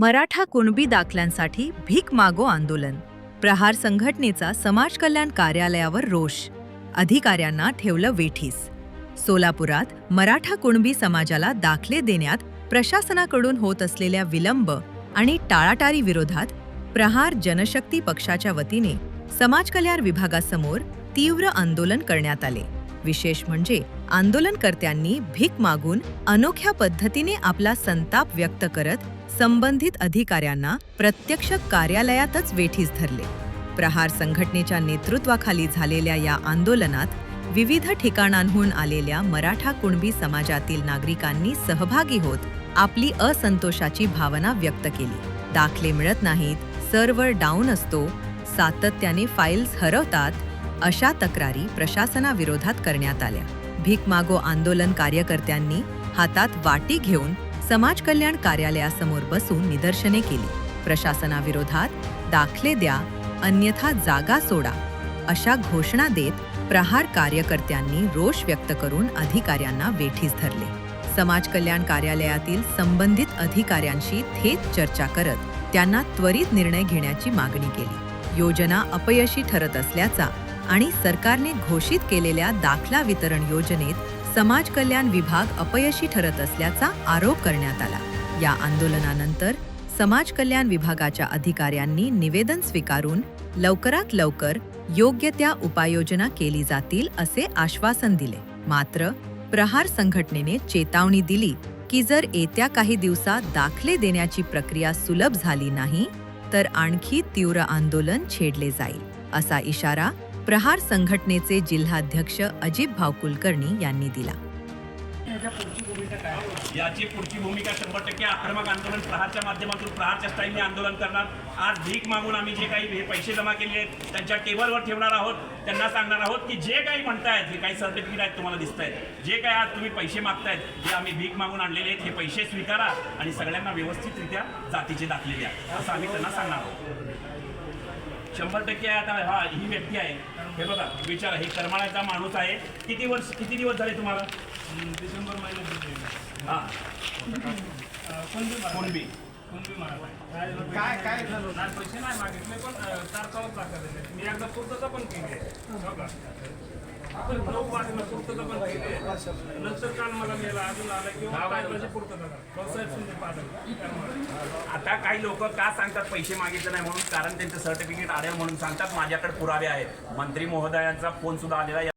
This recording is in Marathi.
मराठा कुणबी दाखल्यांसाठी भीक मागो आंदोलन. प्रहार संघटनेचा समाज कल्याण कार्यालयावर रोष. अधिकाऱ्यांना ठेवलं वेठीस. सोलापुरात मराठा कुणबी समाजाला दाखले देण्यात प्रशासनाकडून होत असलेल्या विलंब आणि टाळाटाळी विरोधात प्रहार जनशक्ती पक्षाच्या वतीने समाज कल्याण विभागासमोर तीव्र आंदोलन करण्यात आले. विशेष म्हणजे आंदोलनकर्त्यांनी भीक मागून अनोख्या पद्धतीने आपला संताप व्यक्त करत संबंधित अधिकाऱ्यांना प्रत्यक्ष कार्यालयातच वेठीस धरले. प्रहार संघटनेच्या नेतृत्वाखाली झालेल्या या आंदोलनात विविध ठिकाणांहून आलेल्या मराठा कुणबी समाजातील नागरिकांनी सहभागी होत आपली असंतोषाची भावना व्यक्त केली. दाखले मिळत नाहीत सर्व्हर डाऊन असतो सातत्याने फाईल्स हरवतात अशा तक्रारी प्रशासनाविरोधात करण्यात आल्या. भीक मागो आंदोलन कार्यकर्त्यांनी हातात वाटी घेऊन समाज कल्याण कार्यालयासमोर बसून निदर्शने केली. प्रशासनाविरोधात दाखले द्या अन्यथा जागा सोडा अशा घोषणा देत प्रहार कार्यकर्त्यांनी रोष व्यक्त करून अधिकाऱ्यांना वेठीस धरले. समाज कल्याण कार्यालयातील संबंधित अधिकाऱ्यांशी थेट चर्चा करत त्यांना त्वरित निर्णय घेण्याची मागणी केली. योजना अपयशी ठरत असल्याचा आणि सरकारने घोषित केलेल्या दाखला वितरण योजनेत समाज कल्याण विभाग अपयशी ठरत असल्याचा आरोप करण्यात आला. या आंदोलनानंतर समाज कल्याण विभागाच्या अधिकाऱ्यांनी निवेदन स्वीकारून लवकरात लवकर योग्य त्या उपाययोजना केली जातील असे आश्वासन दिले. मात्र प्रहार संघटनेने चेतावणी दिली की जर येत्या काही दिवसात दाखले देण्याची प्रक्रिया सुलभ झाली नाही तर आणखी तीव्र आंदोलन छेडले जाईल असा इशारा प्रहार संघटनेचे जिल्हाध्यक्ष अजित भाव कुलकर्णी यांनी दिला. याची पुढची भूमिका शंभर टक्के आक्रमक आंदोलन प्रहारच्या माध्यमातून प्रहारच्या स्टाईलने आंदोलन करणार. आज भीक मागून आम्ही जे काही हे पैसे जमा केले आहेत त्यांच्या टेबलवर ठेवणार आहोत. त्यांना सांगणार आहोत की जे काही म्हणतायत हे काही सर्टिफिकेट आहेत तुम्हाला दिसत आहेत जे काही आज तुम्ही पैसे मागतायत जे आम्ही भीक मागून आणलेले आहेत हे पैसे स्वीकारा आणि सगळ्यांना व्यवस्थितरित्या जातीचे दाखले द्या असं आम्ही त्यांना सांगणार आहोत. शंभर टक्के आता हा ही व्यक्ती आहे. हे बघा विचार हे करमाळ्याचा माणूस आहे. किती वर्ष किती दिवस झाले तुम्हाला? डिसेंबर महिन्यात हा. कुणबी काय काय पैसे नाही मागितले पण चार चौक दाखवले मी एकदा पूर्तता पण केली. आहे हो का? आपण नऊ वाजता पूर्तता पण केली. नंतर काल मला मेला अजून आला किंवा काय माझी पूर्तता शिंदे पाटील आता काही लोक का सांगतात पैसे मागितले नाही म्हणून? कारण त्यांचं सर्टिफिकेट आले म्हणून सांगतात. माझ्याकडे पुरावे आहेत. मंत्री महोदयांचा फोन सुद्धा आलेला आहे.